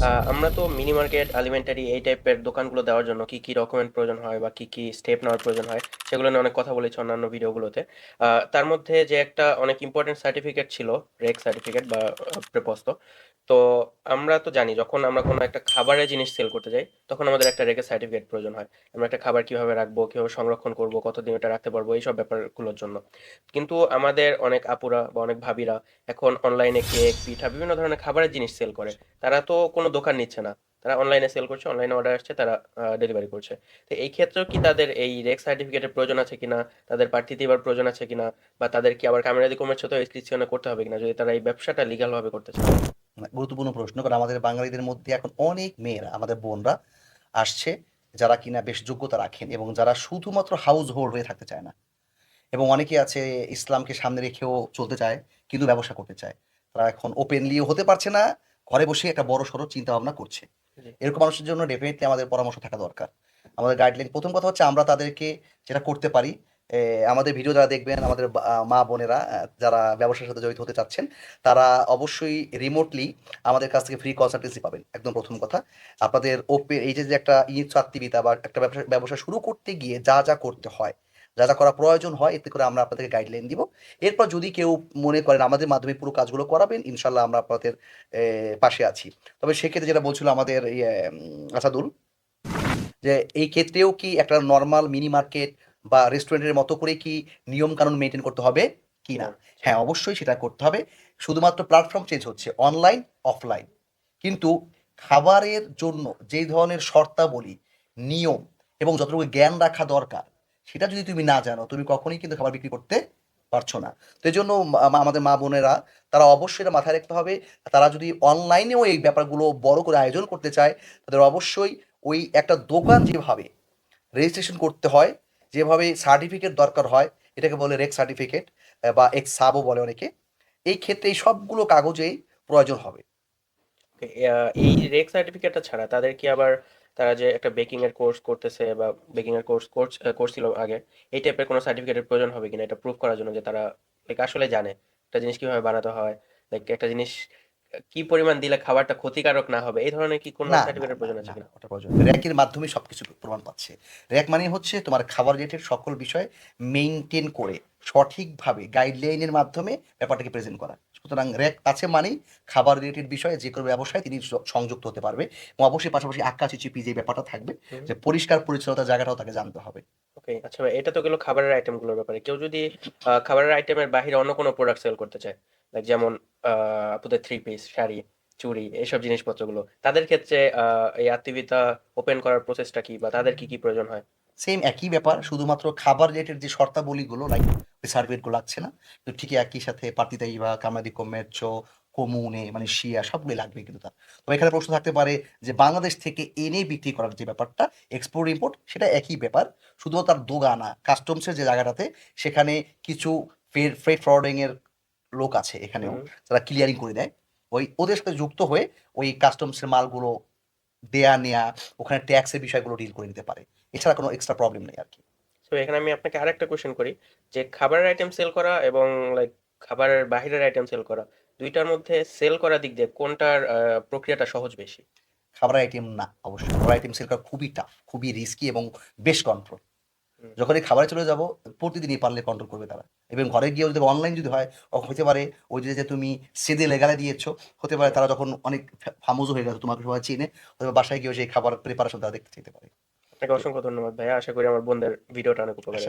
আহ, আমরা তো mini market আলিমেন্টারি এই টাইপের দোকানগুলো দেওয়ার জন্য কি কি ডকুমেন্ট প্রয়োজন হয় বা কি কি স্টেপ নেওয়ার প্রয়োজন হয় সেগুলো নিয়ে অনেক কথা বলেছি অন্যান্য ভিডিওগুলোতে আহ, তার মধ্যে যে একটা অনেক ইম্পর্টেন্ট সার্টিফিকেট ছিল রেক সার্টিফিকেট বা প্রেপস্ত তো আমরা তো জানি যখন আমরা কোনো একটা খাবারের জিনিস সেল করতে যাই তখন আমাদের একটা রেকের সার্টিফিকেট প্রয়োজন হয়। আমরা একটা খাবার কীভাবে রাখব কীভাবে সংরক্ষণ করব কতদিন এটা রাখতে পারব এইসব ব্যাপারগুলোর জন্য। কিন্তু আমাদের অনেক আপুরা বা অনেক ভাবিরা এখন অনলাইনে কেক পিঠা বিভিন্ন ধরনের খাবারের জিনিস সেল করে। তারা তো কোনো দোকান নিচ্ছে না। তারা অনলাইনে সেল করছে অনলাইনে অর্ডার আসছে, তারা ডেলিভারি করছে। তো এই ক্ষেত্রেও কি তাদের এই রেক সার্টিফিকেটের প্রয়োজন আছে কিনা? তাদের প্রার্থী দেওয়ার প্রয়োজন আছে কিনা? বা তাদের কি আবার কামেরাদি কমের সাথে রেস্ট্রিকশনে করতে হবে কিনা? যদি তারা এই ব্যবসাটা লিগাল ভাবে করতে চায়। মানে গুরুত্বপূর্ণ প্রশ্ন, কারণ আমাদের বাঙালিদের মধ্যে এখন অনেক মেয়েরা, আমাদের বোনরা আসছে, যারা কিনা বেশ যোগ্যতা রাখেন এবং যারা শুধুমাত্র হাউস হোল্ড হয়ে থাকতে চায় না। এবং অনেকে আছে, ইসলামকে সামনে রেখেও চলতে চায়, কিন্তু ব্যবসা করতে চায়। তারা এখন ওপেনলিও হতে পারছে না ঘরে বসে একটা বড় সড়ো চিন্তা ভাবনা করছে এরকম মানুষের জন্য ডেফিনেটলি আমাদের পরামর্শ থাকা দরকার। আমাদের গাইডলাইন প্রথম কথা হচ্ছে আমরা তাদেরকে যেটা করতে পারি আমাদের ভিডিও যারা দেখবেন আমাদের মা বোনেরা যারা ব্যবসার সাথে জড়িত হতে চাচ্ছেন তারা অবশ্যই রিমোটলি আমাদের কাছ থেকে ফ্রি কনসালটেন্সি পাবেন। একদম প্রথম কথা। আপনাদের ওপেন এই যে একটা ইনিশিয়েটিভিতা বা একটা ব্যবসা ব্যবসা শুরু করতে গিয়ে যা যা করতে হয় যা যা করা প্রয়োজন হয় এতে করে আমরা আপনাদেরকে গাইডলাইন দিব। এরপর যদি কেউ মনে করেন আমাদের মাধ্যমে পুরো কাজগুলো করাবেন ইনশাল্লাহ আমরা আপনাদের পাশে আছি। তবে সেক্ষেত্রে যেটা বলছিল আমাদের ইয়ে, আসাদুল যে এই ক্ষেত্রেও কি একটা নর্মাল মিনি মার্কেট বা রেস্টুরেন্টের মতো করে কি নিয়ম কানুন মেনটেন করতে হবে কি না হ্যাঁ অবশ্যই সেটা করতে হবে। শুধুমাত্র প্ল্যাটফর্ম চেঞ্জ হচ্ছে অনলাইন অফলাইন কিন্তু খাবারের জন্য যেই ধরনের শর্তাবলী নিয়ম এবং যতটুকু জ্ঞান রাখা দরকার সেটা যদি তুমি না জানো, তুমি কখনোই কিন্তু খাবার বিক্রি করতে পারছ না। তো এই জন্য আমাদের মা বোনেরা, তারা অবশ্যই এটা মাথায় রাখতে হবে, তারা যদি অনলাইনেও এই ব্যাপারগুলো বড় করে আয়োজন করতে চায়, তাদের অবশ্যই ওই একটা দোকান যেভাবে রেজিস্ট্রেশন করতে হয়, যেভাবে সার্টিফিকেট দরকার হয়, এটাকে বলে রেক সার্টিফিকেট বা এক্স সাবও বলে অনেকে, এই ক্ষেত্রে এই সবগুলো কাগজেই প্রয়োজন হবে। এই রেক সার্টিফিকেটটা ছাড়া তাদের কি আবার তারা যে একটা বেকিং এর কোর্স করতেছে বা বেকিং এর কোর্স কোর্স কোর্স ছিল আগে, এই টাইপের কোনো সার্টিফিকেটের প্রয়োজন হবে কিনা? এটা প্রুফ করার জন্য যে তারা লাইক আসলে জানে। একটা জিনিস কীভাবে বানাতে হয়? লাইক একটা জিনিস কি পরিমাণ দিলে খাবারটা ক্ষতিকারক না হবে? এই ধরনের কি কোনো সার্টিফিকেটের প্রয়োজন আছে কিনা? ওটা প্রয়োজন র্যাকের মাধ্যমে সবকিছু প্রমাণ পাচ্ছে। র্যাক মানে হচ্ছে তোমার খাবার রিলেটেড সকল বিষয় মেনটেন করে সঠিকভাবে গাইডলাইনের মাধ্যমে ব্যাপারটাকে প্রেজেন্ট করা। সুতরাং র্যাক আছে মানেই খাবার রিলেটেড বিষয়ে যে কোনো ব্যবসায় তিনি সংযুক্ত হতে পারবে এবং অবশ্যই পাশাপাশি আক্কা চিচিপি যে ব্যাপারটা থাকবে যে পরিষ্কার পরিচ্ছন্নতার জায়গাটাও তাকে জানতে হবে। ওকে আচ্ছা এটা তো গেলো খাবারের আইটেমগুলোর ব্যাপারে। কেউ যদি খাবারের আইটেমের বাইরে অন্য কোনো প্রোডাক্ট সেল করতে চায় যেমন আপুদের থ্রি পিস শাড়ি, চুড়ি এইসব জিনিসপত্রগুলো, তাদের ক্ষেত্রে এই আত্মীয়তা ওপেন করার প্রসেসটা কি? বা তাদের কি কি প্রয়োজন হয়? সেম একই ব্যাপার, শুধুমাত্র খাবার রিলেটেড যে শর্তাবলীগুলো লাইক ওই সার্টিফিকেটগুলো লাগছে না, তো ঠিকই একই সাথে পার্টিতাই বা কামাদি কমেরচো কমুনে মানে শিয়া, সবগুলো লাগবে কিন্তু তার। তবে এখানে প্রশ্ন থাকতে পারে যে, বাংলাদেশ থেকে এনে বিক্রি করার যে ব্যাপারটা এক্সপোর্ট ইম্পোর্ট সেটা একই ব্যাপার, শুধু তার দোগানা কাস্টমসের যে জায়গাটাতে, সেখানে কিছু ফ্রেড ফরওয়ার্ডিং এর লোক আছে এখানেও। যারা ক্লিয়ারিং করে দেয়। ওই ওদের সাথে যুক্ত হয়ে ওই কাস্টমসের মালগুলো দেয়া নেয়া ওখানে ট্যাক্সের বিষয়গুলো ডিল করে নিতে পারে। এছাড়া কোনো এক্সট্রা প্রবলেম নেই আর কি। তো এখানে আমি আপনাকে আরেকটা কোশ্চেন করি যে খাবারের আইটেম সেল করা এবং লাইক খাবারের বাইরের আইটেম সেল করা দুইটার মধ্যে সেল করার দিক দিয়ে কোনটার প্রক্রিয়াটা সহজ বেশি? খাবার আইটেম না অবশ্যই। খাবার আইটেম সেল করা খুবই টাফ খুবই রিস্কি এবং বেশ কন্ট্রোল হুম। যখন এই খাবারে চলে যাব প্রতিদিনই পারলে কন্ট্রোল করবে তারা এবং ঘরে গিয়েও যদি অনলাইন যদি হয় হতে পারে ওই যে যে তুমি সেদে লেগালে দিয়েছ হতে পারে তারা যখন অনেক ফামোজ হয়ে গেছে তোমাকে সবাই চিনে হয়তো বাসায় গিয়ে সেই খাবার প্রিপারেশন তারা দেখতে চাইতে পারে আপনাকে অসংখ্য ধন্যবাদ ভাইয়া আশা করি আমার বোনদের ভিডিওটা অনেক উপকার।